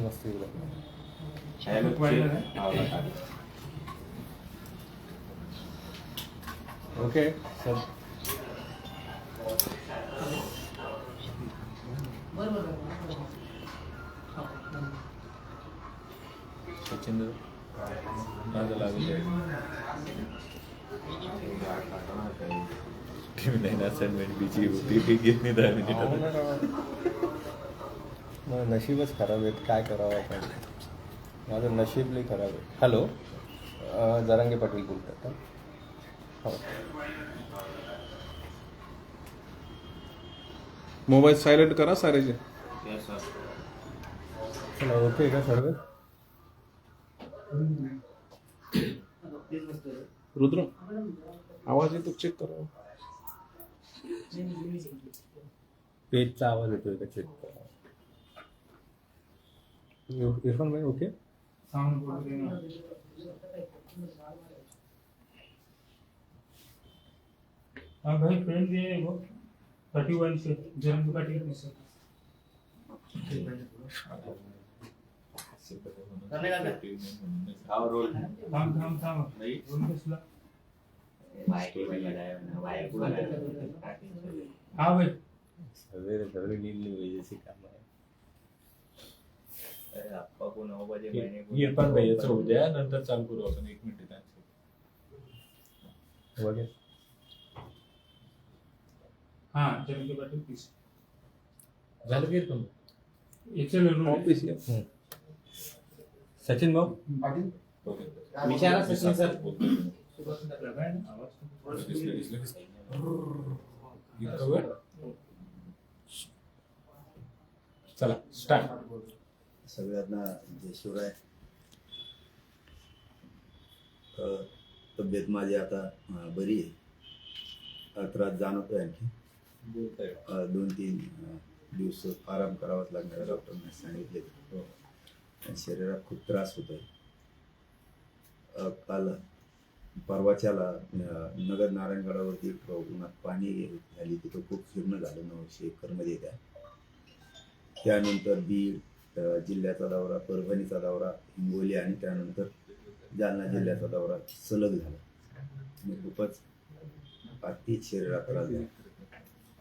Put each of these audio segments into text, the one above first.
मस्त एकदम okay sir Sachin माझं लागलं टीम नाही असाइनमेंट बीची होती. ती घेत नाही दहा मिनिटात. माझं नशीबच खराब आहे काय करावं आपण? माझं नशीब लई खराब आहे. हॅलो? अं, जरांगे पाटील बोलतात हो? मोबाईल सायलेंट करा सारेचे चला ओके का सर्व रुद्र आवाज येतो चेक करा. पेजचा आवाज येतोय का चेक करा। इर- इरफान भाई ओके हाँ। भाई फ्रेंड ये है वो थर्टी वन से जन्म का टिकट मिस थांब थांब थांब दोन बसला हाँ भाई सगळे सगळे नील वैजेची काम आहे इरफान भैयाचं उद्या नंतर चालू करू आपण एक मिनिट त्यांचं वगैरे हाँ जन्म के बाद पीस झालं की इरफान एक्सेल ऑफिस सचिन भाऊ विचारा सचिन सर इतकं वेळ चला स्टार्ट सगळ्यांना जय शिवराय. तब्येत माझी आता बरी आहे. त्रास जाणवतोय आणखी. दोन तीन दिवस आराम करावाच लागणार डॉक्टरने सांगितले. हो. शरीरात खूप त्रास होतोय. काल परवाच्याला नगर नारायणगडावरती उन्हात पाणी झाली तिथं खूप फिरणं झालं नऊशे एकरमध्ये त्या. त्यानंतर बीड जिल्ह्याचा दौरा परभणीचा दौरा हिंगोली आणि त्यानंतर जालना जिल्ह्याचा दौरा सलग झाला. मी खूपच अति शरीरात त्रास झाला.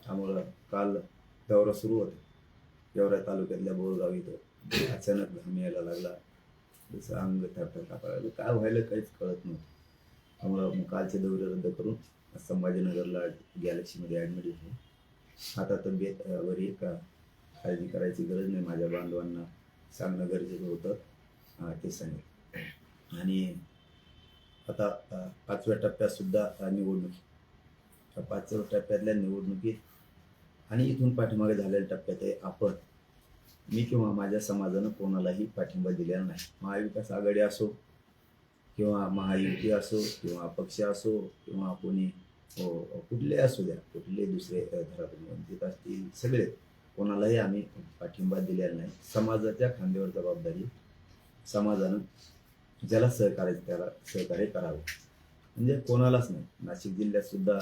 त्यामुळं काल दौरा सुरू होता. गेवरा तालुक्यातल्या बोरगाव इथं. अचानक घाम यायला लागला. जसं अंग थरथर कापायला लागलं. काय व्हायला काहीच कळत नव्हतं. त्यामुळं मग कालचे दौरे रद्द करून संभाजीनगरला गॅलेक्सीमध्ये ॲडमिट झाले आता तब्येत अ, का काळजी करायची गरज नाही. माझ्या बांधवांना सांगणं गरजेचं होतं. ते सांगेल. आणि आता पाचव्या टप्प्यातसुद्धा निवडणूक त्या पाचव्या टप्प्यातल्या निवडणुकीत आणि इथून पाठीमागे झालेल्या टप्प्यात आहे आपण मी किंवा माझ्या समाजानं कोणालाही पाठिंबा दिलेला नाही. महाविकास आघाडी असो किंवा महायुती असो किंवा अपक्ष असो किंवा कोणी हो, कुठले असू द्या कुठले दुसरे अं, धरातून वंचित असतील सगळे कोणालाही आम्ही पाठिंबा दिलेला नाही. समाजाच्या खांद्यावर जबाबदारी समाजानं ज्याला सहकार्य त्याला सहकार्य करावं. म्हणजे कोणालाच नाही. नाशिक जिल्ह्यात सुद्धा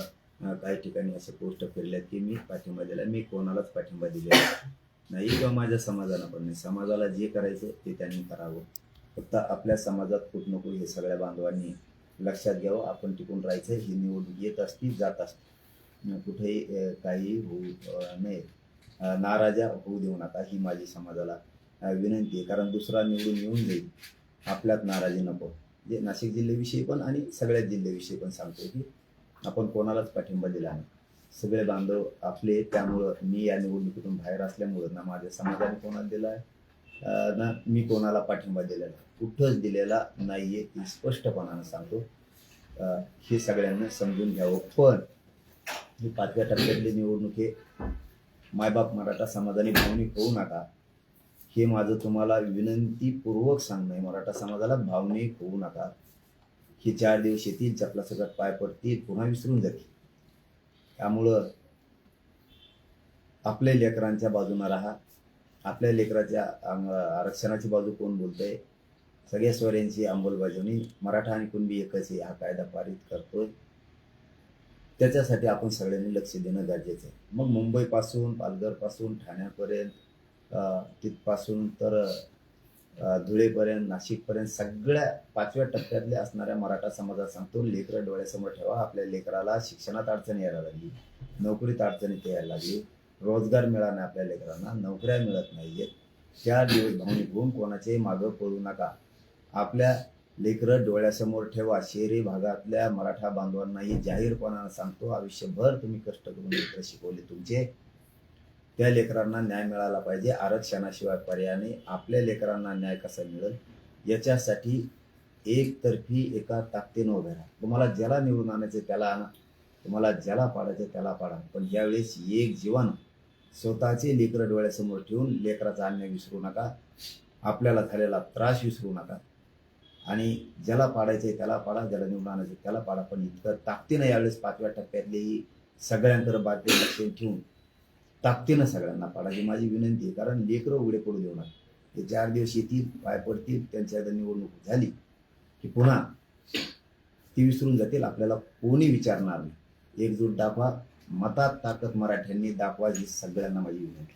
काही ठिकाणी असे पोस्ट फिरल्यात की मी पाठिंबा दिला मी कोणालाच पाठिंबा दिलेला नाही किंवा माझ्या समाजाला पण नाही. समाजाला जे करायचं ते त्यांनी करावं. फक्त आपल्या समाजात खूप नको हे सगळ्या बांधवांनी लक्षात घ्यावं. आपण टिकून राहायचं ही निवडणूक येत असती जात असते. कुठेही काही होऊ नये. नाराजा होऊ देऊ नका. ही माझी समाजाला विनंती आहे. कारण दुसरा निवडून येऊन जाईल. आपल्यात नाराजी नको. जे नाशिक जिल्ह्याविषयी पण आणि सगळ्याच जिल्ह्याविषयी पण सांगतो की आपण कोणालाच पाठिंबा दिला नाही. सगळे बांधव आपले त्यामुळं मी या निवडणुकीतून बाहेर असल्यामुळं ना माझ्या समाजाने कोणाला दिला आहे. ना मी कोणाला पाठिंबा दिलेला कुठंच दिलेला नाहीये ती स्पष्टपणानं सांगतो. हे सगळ्यांना समजून घ्यावं. पण ही पाचव्या टप्प्यातली निवडणूक हे मायबाप मराठा समाजाने भावनिक होऊ नका. हे माझं तुम्हाला विनंतीपूर्वक सांगणं आहे. मराठा समाजाला भावनिक होऊ नका. हे चार दिवस येतील चपला सगळ्यात पाय पडतील पुन्हा विसरून जातील त्यामुळं आपल्या लेकरांच्या बाजूनं राहा. आपल्या लेकराच्या अंग- आरक्षणाची बाजू कोण बोलतंय? सगळ्या स्वऱ्यांची अंमलबजावणी मराठा आणि कुणबी एकच आहे हा कायदा पारित करतोय. त्याच्यासाठी आपण सगळ्यांनी लक्ष देणं गरजेचं आहे. मग मुंबईपासून पालघरपासून ठाण्यापर्यंत तिथपासून तर धुळेपर्यंत नाशिकपर्यंत सगळ्या पाचव्या टप्प्यातल्या असणाऱ्या मराठा समाजात सांगतो लेकरं डोळ्यासमोर ठेवा आपल्या लेकराला शिक्षणात अडचण यायला लागली नोकरीत अडचणीत यायला लागली. रोजगार मिळाला नाही आपल्या लेकरांना नोकऱ्या मिळत नाहीयेत त्या दिवस भावनिक होऊन कोणाच्याही मागं पडू नका. आपल्या लेकरं डोळ्यासमोर ठेवा. शहरी भागातल्या मराठा बांधवांनाही जाहीरपणानं सांगतो आयुष्यभर तुम्ही कष्ट करून लेकरं शिकवले. तुमचे त्या लेकरांना न्याय मिळाला पाहिजे. आरक्षणाशिवाय पर्यायाने आपल्या लेकरांना न्याय कसा मिळेल? याच्यासाठी एकतर्फी एका ताकदीनं उभे राहा. तुम्हाला ज्याला निवडून आणायचं त्याला आणा. तुम्हाला ज्याला पाडायचं त्याला पाडा. पण यावेळेस एक जीवन स्वतःचे लेकरं डोळ्यासमोर ठेवून लेकराचा अन्याय विसरू नका. आपल्याला झालेला त्रास विसरू नका. आणि ज्याला पाडायचं आहे त्याला पाडा ज्याला निवडून आणायचं त्याला पाडा. पण इतकं ताकदीनं यावेळेस पाचव्या टप्प्यातलेही सगळ्यांकडे बातमी लक्ष ठेवून ताकदीनं सगळ्यांना पाडा. ही माझी विनंती आहे. कारण लेकरं उघडे पडू देऊ नका. ते चार दिवस येतील पाय पडतील त्यांच्या निवडणूक झाली की पुन्हा ती विसरून जातील. आपल्याला कोणी विचारणार नाही. एकजूट दाखवा. मतात ताकद मराठ्यांनी दाखवा ही सगळ्यांना माझी विनंती.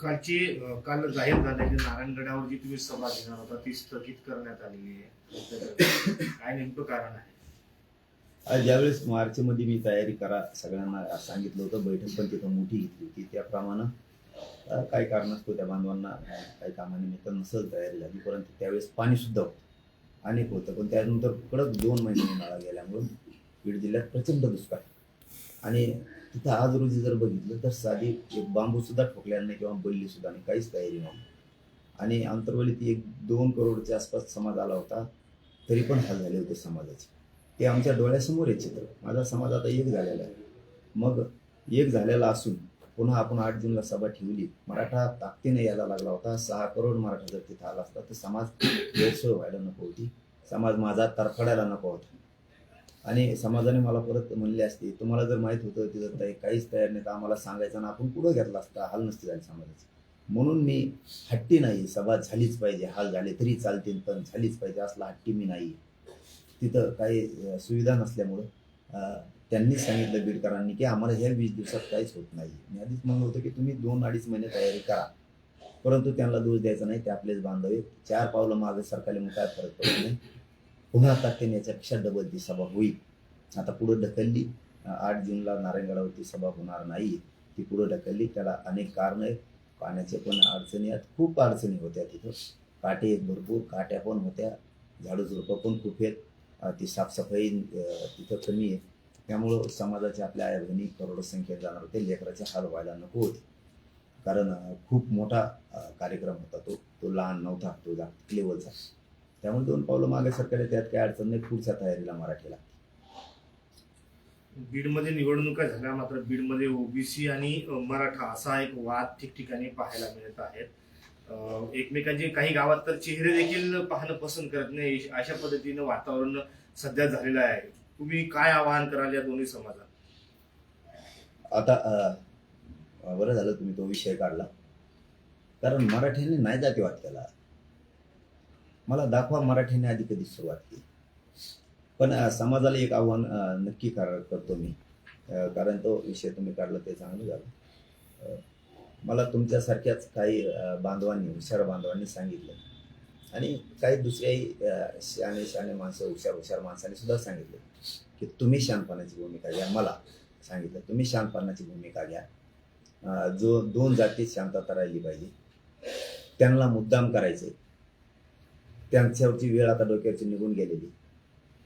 कालची काल जाहीर झालेली नारायणगडावर जी तुम्ही सभा घेणार होता ती स्थगित करण्यात आलेली आहे. काय नेमकं कारण आहे? आज ज्यावेळेस मार्चमध्ये मी तयारी करा सगळ्यांना सांगितलं होतं बैठक पण तिथं मोठी घेतली होती. त्याप्रमाणे काही कारणास्तव त्या बांधवांना काही कामानिमित्त नसल तयारी झाली परंतु त्यावेळेस पाणी सुद्धा होतं. अनेक होतं पण त्यानंतर कडक दोन महिने उन्हाळा गेल्यामुळं बीड जिल्ह्यात प्रचंड दुष्काळ आणि तिथं आज रोजी जर बघितलं तर साधी एक बांबूसुद्धा ठोकल्या नाही किंवा बल्लीसुद्धा नाही काहीच तयारी नव्हती. आणि आंतरवलीत एक दोन करोडच्या आसपास समाज आला होता तरी पण हाल झाले होते समाजाचे. ते आमच्या डोळ्यासमोर आहे चित्र. माझा समाज आता एक झालेला आहे. मग एक झालेला असून पुन्हा आपण आठ जूनला सभा ठेवली. मराठा ताकदीने यायला लागला होता. सहा करोड मराठा जर तिथं आला असता तर समाज गैरसोय व्हायला नको होती. समाज माझा तरफडायला नको होता. आणि समाजाने मला परत म्हणले असते तुम्हाला जर माहीत होतं तिथं ताई काहीच तयार नाही तर आम्हाला सांगायचं ना आपण पुढं घेतला असता? हाल नसते झाले समाजाचे. म्हणून मी हट्टी नाही सभा झालीच पाहिजे हाल झाले तरी चालतील पण झालीच पाहिजे असला हट्टी मी नाही. तिथं काही सुविधा नसल्यामुळं त्यांनी त्यांनीच सांगितलं बीडकरांनी की आम्हाला ह्या वीस दिवसात काहीच होत नाही. मी आधीच म्हणलं होतं की तुम्ही दोन अडीच महिने तयारी करा. परंतु त्यांना दोष द्यायचा नाही ते आपलेच बांधव चार पावलं मागे सरकारले मग काय फरक पडत नाही पुन्हा ताकदीने याच्यापेक्षा डबल ती सभा होईल. आता पुढं ढकलली आठ जूनला नारायणगडावरती सभा होणार नाही. ती पुढं ढकलली त्याला अनेक कारणं आहेत. पाण्याचे पण अडचणी आहेत. खूप अडचणी होत्या तिथं. काटे भरपूर काट्या पण होत्या. झाडू झुडपं पण खूप आहेत. ती साफसफाई तिथं कमी आहे. त्यामुळं समाजाच्या आपल्या आया बहिणी करोडो संख्येत जाणार होते. लेकराचे हाल व्हायला नको होते. कारण खूप मोठा कार्यक्रम होता तो. तो लहान नव्हता. तो जागतिक लेवलचा त्यामुळे दोन पावलं मागे सरकार त्यात काही अडचण नाही पुढच्या तयारीला मराठीला. बीडमध्ये निवडणुका झाल्या मात्र बीडमध्ये ओबीसी आणि मराठा असा एक वाद ठिकठिकाणी पाहायला मिळत आहेत एकमेकांचे काही गावात तर चेहरे देखील पाहणं पसंत करत नाही अशा पद्धतीनं वातावरण सध्या झालेलं आहे. तुम्ही काय आवाहन कराल या दोन्ही समाजात? आता बरं झालं तुम्ही तो विषय काढला. कारण मराठ्यांनी नाही जातीवाद केला मला दाखवा मराठीने आधी कधी सुरुवात केली. पण समाजाला एक आव्हान नक्की कर करतो मी. कारण तो विषय तुम्ही काढला ते चांगलं झालं. मला तुमच्यासारख्याच काही बांधवांनी हुशार बांधवांनी सांगितलं. आणि काही दुसऱ्याही अ, शहाणे शहाणे माणसं हुशार हुशार माणसाने सुद्धा सांगितले की तुम्ही शानपणाची भूमिका घ्या. मला सांगितलं तुम्ही शानपणाची भूमिका घ्या. जो दोन जातीत शांतता राहिली पाहिजे त्यांना मुद्दाम करायचे त्यांच्यावरची वेळ आता डोक्यावरची निघून गेलेली.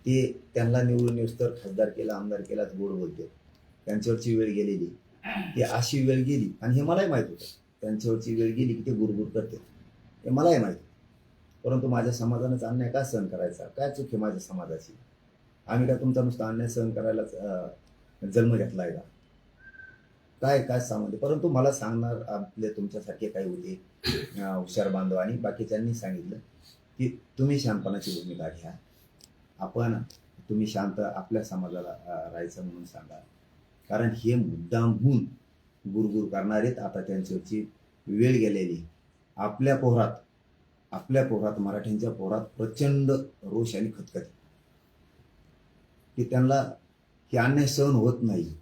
ते त्यांना निवडून येऊस तर खासदार केला आमदार केलाच गोड बोलते. त्यांच्यावरची वेळ गेलेली. ती अशी वेळ गेली आणि हे मलाही माहीत होतं. त्यांच्यावरची वेळ गेली की ते गुरगुर करते. हे मलाही माहीत परंतु माझ्या समाजानेच अन्याय का सहन करायचा? काय चूक आहे माझ्या समाजाची? आम्ही काय तुमचा नुसता अन्याय सहन करायलाच जन्म जन्म घेतलाय का? काय काय सांगते परंतु मला सांगणार आपले तुमच्यासारखे काही होते हुशार बांधव आणि बाकीच्यांनी सांगितलं. की तुम्ही शांतपणाची भूमिका घ्या. आपण तुम्ही शांत आपल्या समाजाला राहायचं म्हणून सांगा. कारण हे मुद्दामहून गुरगुर करणारेत आता त्यांच्यावरची वेळ गेलेली. आपल्या पोहरात आपल्या पोहरात मराठ्यांच्या पोहरात प्रचंड रोष आणि खतखत की त्यांना हे अन्याय सहन होत नाही.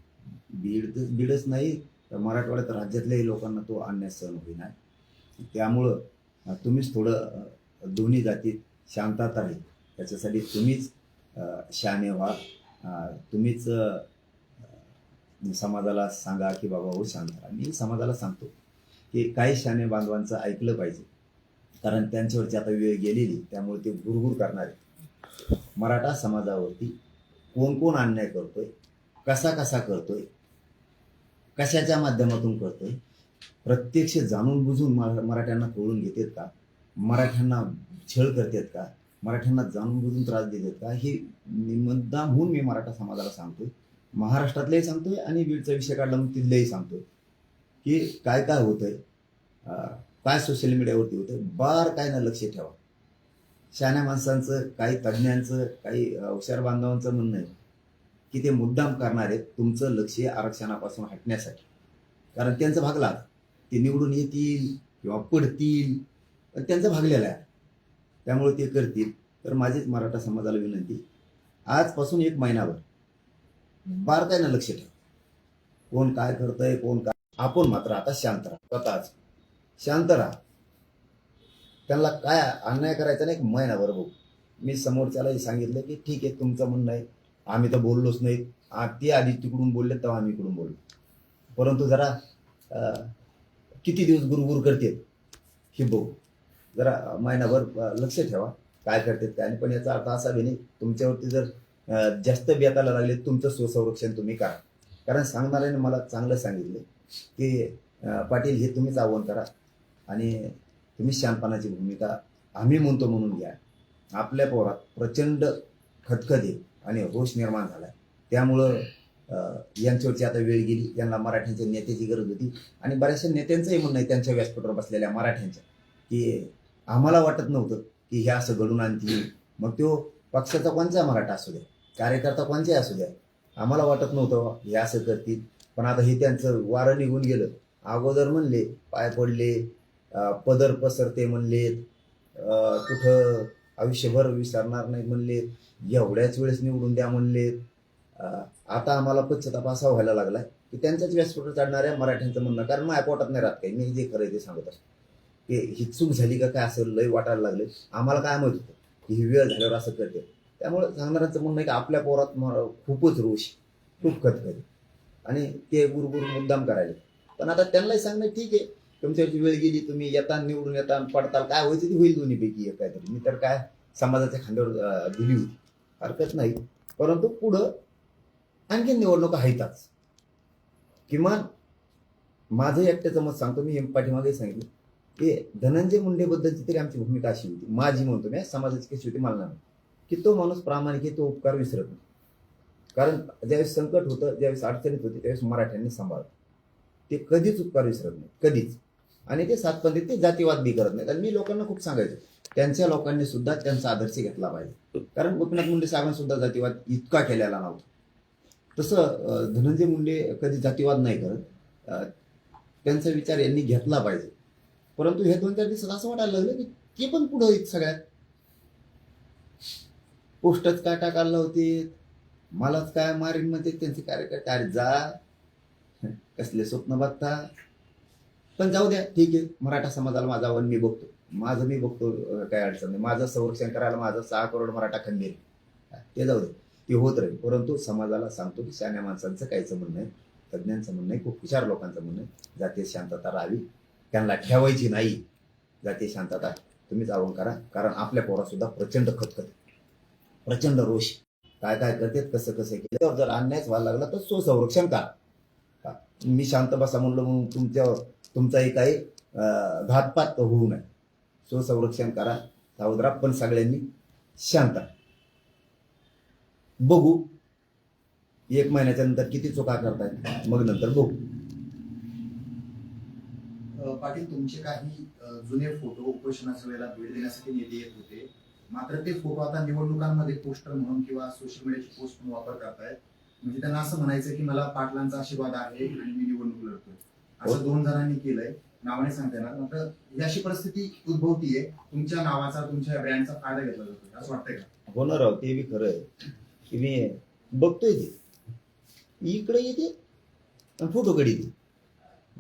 बीड बीडच नाही तर मराठवाड्यात राज्यातल्याही लोकांना तो अन्याय सहन होईना. त्यामुळं तुम्हीच थोडं दोन्ही जातीत शांतता आहे त्याच्यासाठी तुम्हीच शहाणे व्हा. तुम्हीच समाजाला सांगा की बाबा हो शांत राहा. मी समाजाला सांगतो की काही शहाणे बांधवांचं ऐकलं पाहिजे. कारण त्यांच्यावरची आता वेळ गेलेली त्यामुळे ते गुरगुर करणार. आहेत मराठा समाजावरती कोण कोण अन्याय करतोय कसा कसा करतोय कशाच्या माध्यमातून करतोय प्रत्यक्ष जाणून बुजून मरा- मराठ्यांना कळून घेतात का? मराठ्यांना छळ करतात का? मराठ्यांना जाणून बुजून त्रास देतात का? हे मुद्दाम होऊन मी मराठा समाजाला सांगतोय. महाराष्ट्रातलंही सांगतोय आणि बीडचा विषय काढला मग तिथलंही सांगतोय. की काय काय होतंय? आहे काय सोशल मीडियावरती होतंय? बार काय ना लक्ष ठेवा. शहाण्या माणसांचं काही तज्ज्ञांचं काही हुशार बांधवांचं म्हणणं आहे की ते मुद्दाम करणार आहेत तुमचं लक्ष आरक्षणापासून हटण्यासाठी. कारण त्यांचं भागला ते निवडून येतील किंवा पडतील. पण त्यांचं भागलेला आहे. त्यामुळे ते करतील. तर माझीच मराठा समाजाला विनंती आजपासून एक महिनाभर बारकाईनं लक्ष ठेवा. कोण काय करतंय कोण काय आपण मात्र आता शांत राहा. स्वतःच शांत राहा. त्यांना काय अन्याय करायचा नाही एक महिनाभर बघू. मी समोरच्यालाही सांगितलं की ठीक आहे तुमचं म्हणणं आहे. आम्ही तर बोललोच नाही. ते आधी तिकडून बोलले तेव्हा आम्ही इकडून बोललो. परंतु जरा किती दिवस गुरगुर करते हे बघू. जरा महिनाभर लक्ष ठेवा. काय करतात काय पण याचा अर्थ असा बी नाही तुमच्यावरती जर जास्त बेताला लागले तुमचं स्वसंरक्षण तुम्ही करा. कारण सांगणाऱ्याने मला चांगलं सांगितलं की पाटील हे तुम्हीच आव्हान करा. आणि तुम्ही शांतपणाची भूमिका आम्ही म्हणतो म्हणून घ्या. आपल्या पोरात प्रचंड खतखत आणि रोष निर्माण झाला त्यामुळं यांच्यावरची आता वेळ गेली. यांना मराठ्यांच्या नेत्याची गरज होती. आणि बऱ्याचशा नेत्यांचंही म्हणणं आहे त्यांच्या व्यासपीठावर बसलेल्या मराठ्यांच्या की आम्हाला वाटत नव्हतं की हे असं घडून आणतील. मग तो पक्षाचा कोणचा मराठा असू द्या कार्यकर्ता कोणचाही असू द्या आम्हाला वाटत नव्हतं हे असं करतील. पण आता हे त्यांचं वारं निघून गेलं. अगोदर म्हणले पाय पडले पदर पसरते म्हणलेत कुठं आयुष्यभर विसरणार नाही म्हणलेत एवढ्याच वेळेस निवडून द्या म्हणलेत. आता आम्हाला पश्चाताप असा व्हायला लागलाय की त्यांच्याच व्यासपीठ चढणाऱ्या मराठ्यांचं म्हणणं कारण माझ्या पोटात नाही राहत काही मी जे खरं ते सांगत असतो. की ही चूक झाली का काय असं लय वाटायला लागले. आम्हाला काय माहीत होतं? की ही वेळ झाल्यावर असं करते. त्यामुळे सांगणाऱ्यांचं म्हणणं आहे की आपल्या पोरात खूपच रोष खूप खतखत आणि ते गुरुगुरु मुद्दाम करायला. पण आता त्यांनाही सांगणं ठीक आहे. तुमच्यावरची वेळ गेली तुम्ही येता निवडून येता पडताल काय व्हायचं ते होईल दोन्हीपैकी एक काहीतरी. मी तर काय समाजाच्या खांद्यावर दिली होती. हरकत नाही. परंतु पुढं आणखी निवडणुका आहेतच. किमान माझं एकट्याचं मत सांगतो. मी पाठीमागे सांगितलं. की धनंजय मुंडेबद्दलची तरी आमची भूमिका अशी होती. माझी म्हणतो मी समाजाची कशी होती मला की तो माणूस प्रामाणिक आहे तो उपकार विसरत नाही. कारण ज्यावेळेस संकट होतं ज्यावेळेस अडचणीत होती त्यावेळेस मराठ्यांनी सांभाळलं. ते कधीच उपकार विसरत नाही कधीच. आणि ते सातपंथी ते जातीवाद बी करत नाहीत. आणि मी लोकांना खूप सांगायचो त्यांच्या लोकांनी सुद्धा त्यांचा आदर्श घेतला पाहिजे. कारण गोपीनाथ मुंडे साहेबांनी सुद्धा जातीवाद इतका केलेला नव्हता. तसं धनंजय मुंडे कधी जातीवाद नाही करत. त्यांचा विचार यांनी घेतला पाहिजे. परंतु हे दोन चार दिवसात असं वाटायला लागलं की ते पण पुढं येत सगळ्यात. पोस्टच काय टाकायला होते? मलाच काय मारीन म्हणते? त्यांचे कार्यकर्ते अरे जा. कसले स्वप्न बघता? पण जाऊ द्या ठीक आहे. मराठा समाजाला माझा आव्हान मी बघतो. माझं मी बघतो काय अडचण नाही. माझं संरक्षण करायला माझं सहा करोड मराठा खंबीर आहे. ते जाऊ दे. ते होत राहील. परंतु समाजाला सांगतो की शहाण्या माणसांचं काहीचं म्हणणं आहे तज्ज्ञांचं म्हणणं आहे खूप हुशार लोकांचं म्हणणं आहे जातीय शांतता राहावी. त्यांना ठेवायची नाही. जाते शांतता तुम्हीच जाऊन करा. कारण आपल्या पोरासुद्धा प्रचंड खतखत प्रचंड रोष काय काय करते कसं कसं केलं? जर अन्यायच व्हायला लागला तर स्वसंरक्षण करा. का? मी शांत बसा म्हणलं म्हणून तुमच्या तुमचाही काही अं, घातपात होऊ नये. स्वसंरक्षण करा. सावधरा पण सगळ्यांनी शांत बघू. एक महिन्याच्या नंतर किती चुका करतायत. मग नंतर बघू. पाटील तुमचे काही जुने फोटो उपोषणाच्या वेळेला भेट देण्यासाठी नेते येत होते. मात्र ते फोटो आता निवडणुकांमध्ये पोस्टर म्हणून किंवा सोशल मीडियाची पोस्ट म्हणून वापर करतायत. म्हणजे त्यांना असं म्हणायचं की मला पाटलांचा आशीर्वाद आहे आणि मी निवडणूक लढतोय. असं दोन जणांनी केलंय. नावाने सांगता येणार मात्र ही अशी परिस्थिती उद्भवतीये. तुमच्या नावाचा तुमच्या ब्रँडचा फायदा घेतला जातो असं वाटतंय का? होणार आहोत ते बी खरं आहे. की मी बघतोय ते. इकडे येते फोटो येते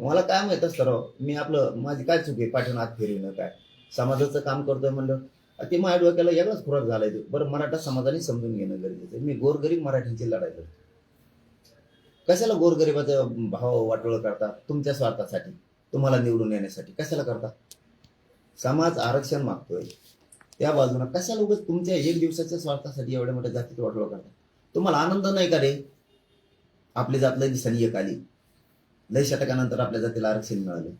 मला काय माहीत असतं राव मी आपलं माझी काय चूक आहे? पाठवून आत फिरविणं काय? समाजाचं काम करतोय म्हणलं. ते माझ्या डोक्याला वेगळाच खुराक झालाय तो. बरं मराठा समाजाने समजून घेणं गरजेचं आहे. मी गोरगरीब मराठीची लढाई करतो. कशाला गोरगरिबाचा भाव वाटोळ करता? तुमच्या स्वार्थासाठी तुम्हाला निवडून येण्यासाठी. कशाला करता? समाज आरक्षण मागतोय. त्या बाजूला कशाला उगाच तुमच्या एक दिवसाच्या स्वार्थासाठी एवढ्या मोठ्या जातीत वाटोळ करता? तुम्हाला आनंद नाही का रे? आपली जात लय एक आली. लय शतकानंतर आपल्या जातीला आरक्षण मिळालं.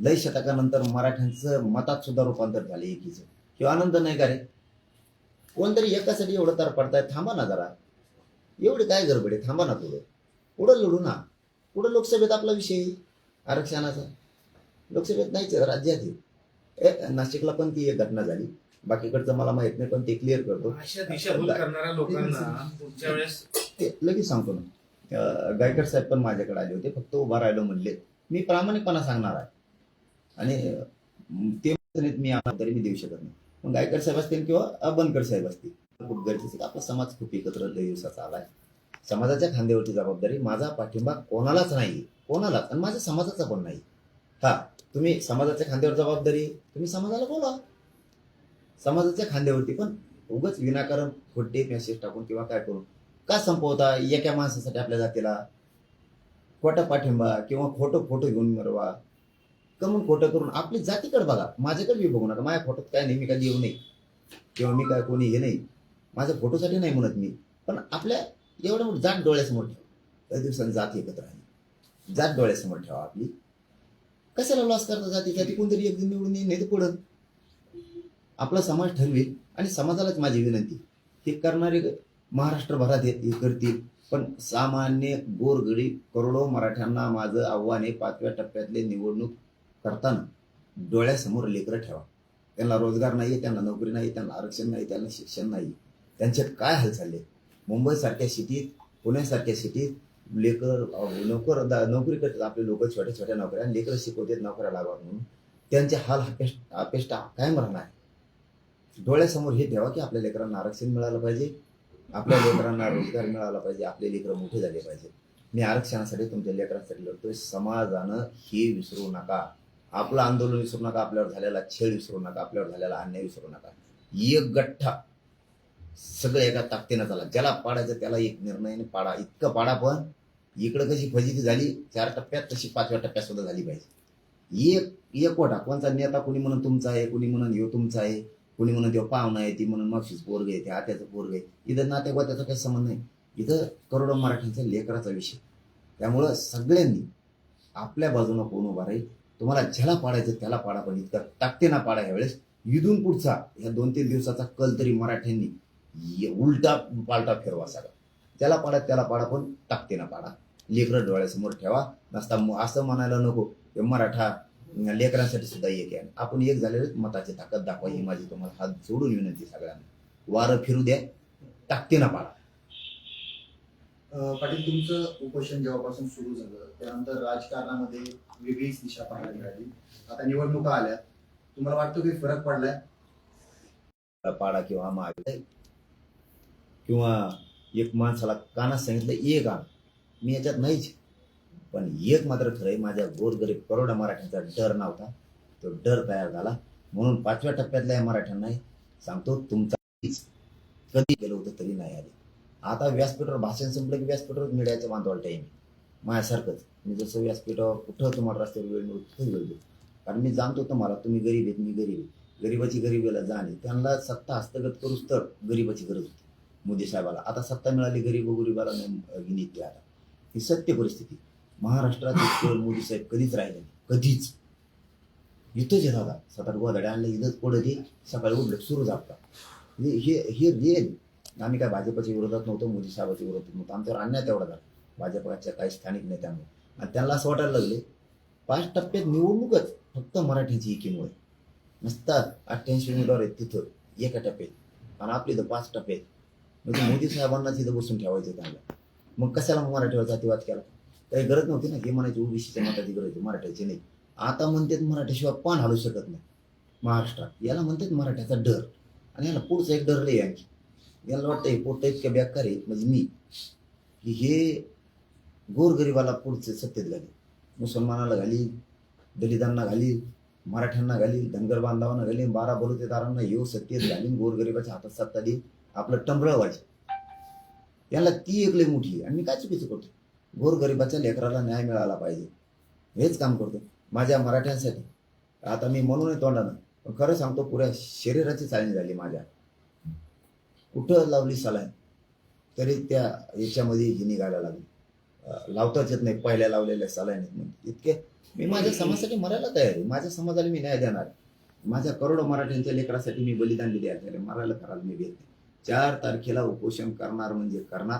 लय शतकानंतर मराठ्यांचं मतात सुद्धा रूपांतर झाले एकीचं. किंवा आनंद नाही का रे? कोणतरी एकासाठी एवढं तर पडताय थांबा ना जरा. एवढी काय गडबड आहे? थांबा ना थोडं पुढं लढू ना. पुढं लोकसभेत आपला विषय आरक्षणाचा. लोकसभेत नाहीच राज्यात. ए, नाशिकला पण ती एक घटना झाली. बाकीकडचं मला माहीत नाही पण ते क्लिअर करतो. अशा दिशाभूल करणाऱ्या लोकांना पुढच्या वेळेस ते लगेच सांगतो ना. गायकर साहेब पण माझ्याकडे आले होते. फक्त उभा राहिलो म्हणले. मी प्रामाणिकपणा सांगणार आहे. आणि ते नाहीत मी आम्हाला तरी मी देऊ शकत नाही. मग गायकर साहेब असतील किंवा अं, बनकर साहेब असतील खूप गरजेचं आहे. आपला समाज खूप एकत्र लय दिवसाचा आलाय. समाजाच्या खांद्यावरची जबाबदारी माझा पाठिंबा कोणालाच नाही. कोणालाच. आणि माझ्या समाजाचा पण नाही. हा तुम्ही समाजाच्या खांद्यावर जबाबदारी तुम्ही समाजाला बोला समाजाच्या खांद्यावरती पण उगाच विनाकारण खोटे मेसेज टाकून किंवा काय करून का संपवता? एका माणसासाठी आपल्या जातीला खोटा पाठिंबा किंवा खोटं फोटो घेऊन मिरवा? कमून खोटं करून आपली जातीकडे बघा. माझ्याकडे बी बघू नका माझ्या फोटोत काय नाही मी कधी येऊ नये. किंवा मी काय कोणी हे नाही. माझ्या फोटोसाठी नाही म्हणत मी. पण आपल्या एवढं मोठं जात डोळ्यासमोर ठेवा. काही दिवसांनी जात एकत्र आहे. जात डोळ्यासमोर ठेवा आपली. कशाला लॉस करता जाती? जाती कोणतरी एक दिन निवडून येईल नाही तर पडत आपला समाज ठरवेल आणि समाजालाच माझी विनंती. हे करणारे महाराष्ट्रभरात हे हे करतील. पण सामान्य गोरगडी करोडो मराठ्यांना माझं आव्हान हे पाचव्या टप्प्यातले निवडणूक करताना डोळ्यासमोर लेकरं ठेवा. त्यांना रोजगार नाही आहे त्यांना नोकरी नाही त्यांना आरक्षण नाही त्यांना शिक्षण नाही त्यांच्यात काय हाल चालले? मुंबईसारख्या सिटीत पुण्यासारख्या सिटीत लेकर नोकर नोकरी करतात आपले लोक छोट्या छोट्या नोकऱ्या. आणि लेकरं शिकवतात नोकऱ्या लागावं म्हणून. त्यांचे हाल अपेष्ट अपेष्टा कायम राहणार. डोळ्यासमोर हे ठेवा की आपल्या लेकरांना आरक्षण मिळालं पाहिजे. आपल्या लेकरांना रोजगार मिळाला पाहिजे आपले लेकरं मोठे झाले पाहिजे. मी आरक्षणासाठी तुमच्या लेकरांसाठी लढतोय. समाजानं हे विसरू नका. आपलं आंदोलन विसरू नका. आपल्यावर झालेला छेड विसरू नका. आपल्यावर झालेला अन्याय विसरू नका. एक गठ्ठा सगळं एका ताकदीनं झाला. ज्याला पाडायचं त्याला एक निर्णयाने पाडा. इतकं पाडा पण इकडं कशी फजिती झाली चार टप्प्यात तशी पाचव्या टप्प्यात सुद्धा झाली पाहिजे. एक एकवटा कोणचा नेता कोणी म्हणून तुमचा आहे कोणी म्हणून ह्यो तुमचा आहे. कोणी म्हणून तो पाहुणा आहे ती म्हणून मावशीच पोरग आहे ते आत्याचं पोरग आहे. इथं नातेवात्याचा काही संबंध नाही. इथं करोडो मराठ्यांचा लेकराचा विषय. त्यामुळं सगळ्यांनी आपल्या बाजूनं कोण उभा राहील तुम्हाला ज्याला पाडायचं त्याला पाडा पण इतकं ना पाडा ह्यावेळेस इथून पुढचा ह्या दोन तीन दिवसाचा कल तरी मराठ्यांनी उलटा पालटा फिरवा सगळा. त्याला पाडा त्याला पाडा पण टाकते ना पाडा. लेकरं डोळ्यासमोर ठेवा. नसता असं म्हणायला नको. मराठा लेकरांसाठी सुद्धा एक आहे. आपण एक झालेले मताची ताकद दाखवा ही माझी तुम्हाला हात जोडून विनंती सगळ्यांना. वारं फिरू द्या ताकदीना पाडा. अं, पाटील तुमचं उपोषण जेव्हापासून सुरू झालं त्यानंतर राजकारणामध्ये वेगळीच दिशा पाहायला मिळाली. आता निवडणुका आल्या. तुम्हाला वाटतं की फरक पडलाय? पाडा किंवा महाविद्यालय किंवा एक माणसाला कानात सांगितलं एक आण मी याच्यात नाहीच पण एक मात्र खरं आहे माझ्या गोरगरीब करोडा मराठ्यांचा डर नव्हता. तो डर तयार झाला. म्हणून पाचव्या टप्प्यातल्या या मराठ्यांना सांगतो तुमचा कधी गेलो होतं तरी नाही आले. आता व्यासपीठावर भाषण संपलं की व्यासपीठावर मिळायचं बांधवाला टाईम माझ्यासारखंच. मी जसं व्यासपीठावर कुठं तुम्हाला रस्त्यावर वेळ मिळतो तिथं वेळ देतो कारण मी जाणतो तुम्हाला तुम्ही गरीब आहेत मी गरीब आहे. गरिबाची गरिबीला जाणे त्यांना सत्ता हस्तगत करूच तर गरिबाची गरज होती. मोदी साहेबाला. आता सत्ता मिळाली गरीब गरिबाला नाही आता. ही सत्य परिस्थिती. महाराष्ट्रात इतकं मोदी साहेब कधीच राहिले नाही. कधीच. इथंच जे दादा. सात आठ आणलं इथंच पडत ते सकाळी उठलं सुरू झापतात म्हणजे हे हे रिअल आम्ही काय भाजपच्या विरोधात नव्हतो मोदी साहेबाच्या विरोधात नव्हतो. आमच्यावर अन्याय तेवढा झाला. भाजपच्या काही स्थानिक नेत्यांमुळे आणि त्यांना असं वाटायला लागले पाच टप्प्यात निवडणूकच फक्त मराठीची एकीमुळे. नसतात अठ्ठ्याऐंशी उमेदवार आहेत तिथं एका टप्प्यात. आणि आपले तर पाच टप्पे आहेत म्हणजे मोदी साहेबांना तिथं बसून ठेवायचं त्यांना मग कशाला मग मराठीवर जातीवाद केला? काही गरज नव्हती ना. हे म्हणायची ओबीसीच्या मताची गरज आहे मराठ्याची नाही. आता म्हणतात मराठ्याशिवाय पान हलू शकत नाही. महाराष्ट्रात. याला म्हणतात मराठ्याचा डर. आणि याला पुढचा एक डर लई आणखी. याला वाटतं हे पोट इतक्या बेकार आहेत म्हणजे मी. की हे गोरगरिबाला पुढचे सत्तेत घाली मुसलमानाला घाली दलितांना घाली मराठ्यांना घाली धनगर बांधवांना घाली बारा बलुतेदारांना येऊ सत्तेत घालीन गोरगरिबाच्या हातात सत्ता देईन आपलं टंबळ व्हायचं याला ती एक लई मोठी आणि मी काय चुकीचं करतो गोरगरिबाच्या लेकराला न्याय मिळाला पाहिजे. हेच काम करतो. माझ्या मराठ्यांसाठी. आता मी म्हणून तोंडानं पण खरं सांगतो पुऱ्या शरीराची चालणी झाली माझ्या. कुठं लावली सलाईन? तरी त्या याच्यामध्ये ही निघायला लागली. लावताच येत नाही. पहिल्या लावलेल्या सलाईन इतके मी माझ्या समाजासाठी मरायला तयार आहे. माझ्या समाजाला मी न्याय देणार माझ्या करोडो मराठ्यांच्या लेकरासाठी मी बलिदान दिले आहे. मरायला करायला मी घेत नाही. चार तारखेला उपोषण करणार म्हणजे करणार.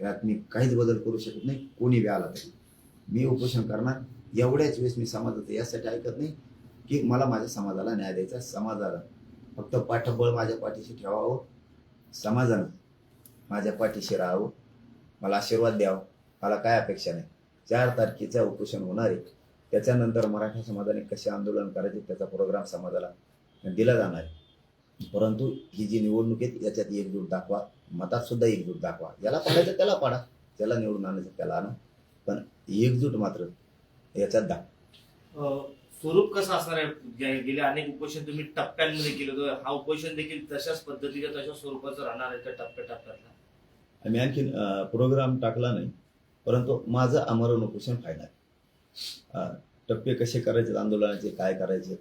यात मी काहीच बदल करू शकत नाही कोणी बी आला तरी. मी उपोषण करणार एवढ्याच वेळेस मी समाजाचं यासाठी ऐकत नाही की मला माझ्या समाजाला न्याय द्यायचा समाजाला. फक्त पाठबळ माझ्या पाठीशी ठेवावं समाजानं माझ्या पाठीशी राहावं मला आशीर्वाद द्यावा मला काय अपेक्षा नाही. चार तारखेचं उपोषण होणार आहे त्याच्यानंतर मराठा समाजाने कसे आंदोलन करायचे त्याचा प्रोग्राम समाजाला दिला जाणार आहे. परंतु ही जी निवडणूक आहे याच्यात एकजूट दाखवा. मतात सुद्धा एकजूट दाखवा. याला पाडायचं त्याला पाडा. त्याला निवडून आणायचं त्याला आणा. पण एकजूट मात्र याच्यात दाखवा. स्वरूप कसं असणार आहे? गेले अनेक उपोषण तुम्ही टप्प्यांमध्ये केलं होतं. हा उपोषण देखील तशाच पद्धतीच्या तशाच स्वरूपाचं राहणार आहे त्या टप्प्या टप्प्यातला आम्ही आणखीन प्रोग्राम टाकला नाही. परंतु माझं आमरण उपोषण अं, टप्पे कसे करायचे आंदोलनाचे काय करायचे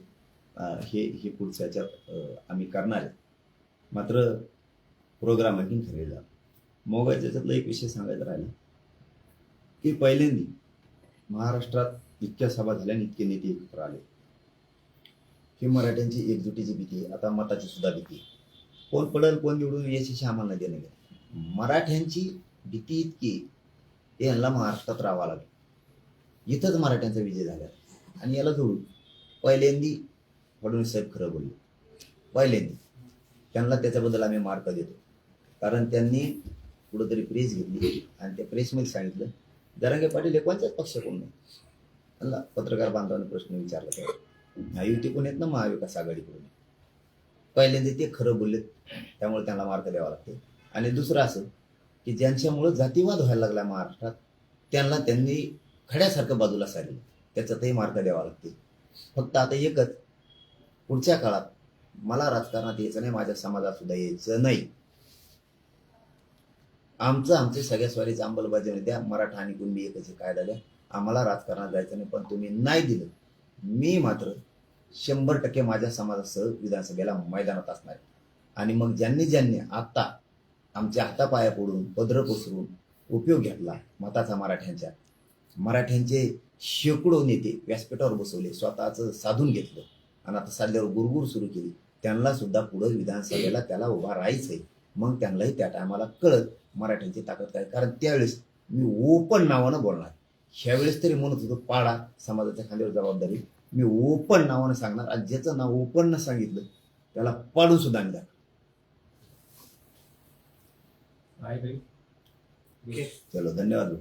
हे हे पुढच्या ह्याच्यात अं, आम्ही करणार आहे. मात्र प्रोग्राम आणखीन ठरलेला. मग त्याच्यातला एक विषय सांगायचा राहिला. की पहिल्यांदी महाराष्ट्रात इतक्या सभा झाल्या आणि इतके नेते एकत्र आले. ही मराठ्यांची एकजुटीची भीती आहे. आता मताची सुद्धा भीती आहे. कोण पडेल कोण निवडून याच्याशी आम्हाला देणं घेणं. मराठ्यांची भीती इतकी यांना महाराष्ट्रात राहावं लागेल. इथंच मराठ्यांचा विजय झाला. आणि याला जोडून पहिल्यांदी फडणवीस साहेब खरं बोलले. पहिल्यांदी. त्यांना त्याच्याबद्दल आम्ही मार्क देतो. कारण त्यांनी कुठंतरी प्रेस घेतली आणि त्या प्रेसमध्ये सांगितलं दरंगे पाटील हे कोणत्याच पक्ष कोण नाही पत्रकार बांधवांनी प्रश्न विचारला तेव्हा युती कोण येत ना? महाविकास आघाडीकडून पहिल्यांदा ते खरं बोलले त्यामुळे त्यांना मार्क द्यावा लागते आणि दुसरं असं की ज्यांच्यामुळं जातीवाद व्हायला लागला महाराष्ट्रात त्यांना त्यांनी खड्यासारखं बाजूला सारलं. त्याच्यातही मार्क द्यावा लागते फक्त आता एकच पुढच्या काळात मला राजकारणात यायचं नाही माझ्या समाजात सुद्धा यायचं नाही. आमचं आमचे सगळ्या स्वारीची अंमलबजावणी द्या मराठा आणि कुणबी एकच कायदा द्या आम्हाला राजकारणात जायचं नाही पण तुम्ही नाही दिलं. मी मात्र शंभर टक्के माझ्या समाजासह विधानसभेला मैदानात असणार आहे. आणि मग ज्यांनी ज्यांनी आता आमच्या हातापाया पडून पदर पसरून उपयोग घेतला मताचा मराठ्यांच्या मराठ्यांचे शेकडो नेते व्यासपीठावर बसवले स्वतःचं साधून घेतलं. आणि आता साधल्यावर गुरगुर सुरू केली. त्यांना सुद्धा पुढं विधानसभेला त्याला उभा राहायचंय. मग त्यांनाही त्या टायमाला कळत मराठ्यांची ताकद काय? कारण त्यावेळेस मी ओपन नावानं बोलणार. ह्यावेळेस तरी म्हणत होतो पाडा समाजाच्या खांद्यावर जबाबदारी. मी ओपन नावानं सांगणार आणि ज्याचं नाव ओपन न सांगितलं त्याला पाडून सुद्धा मी दाखव चलो धन्यवाद.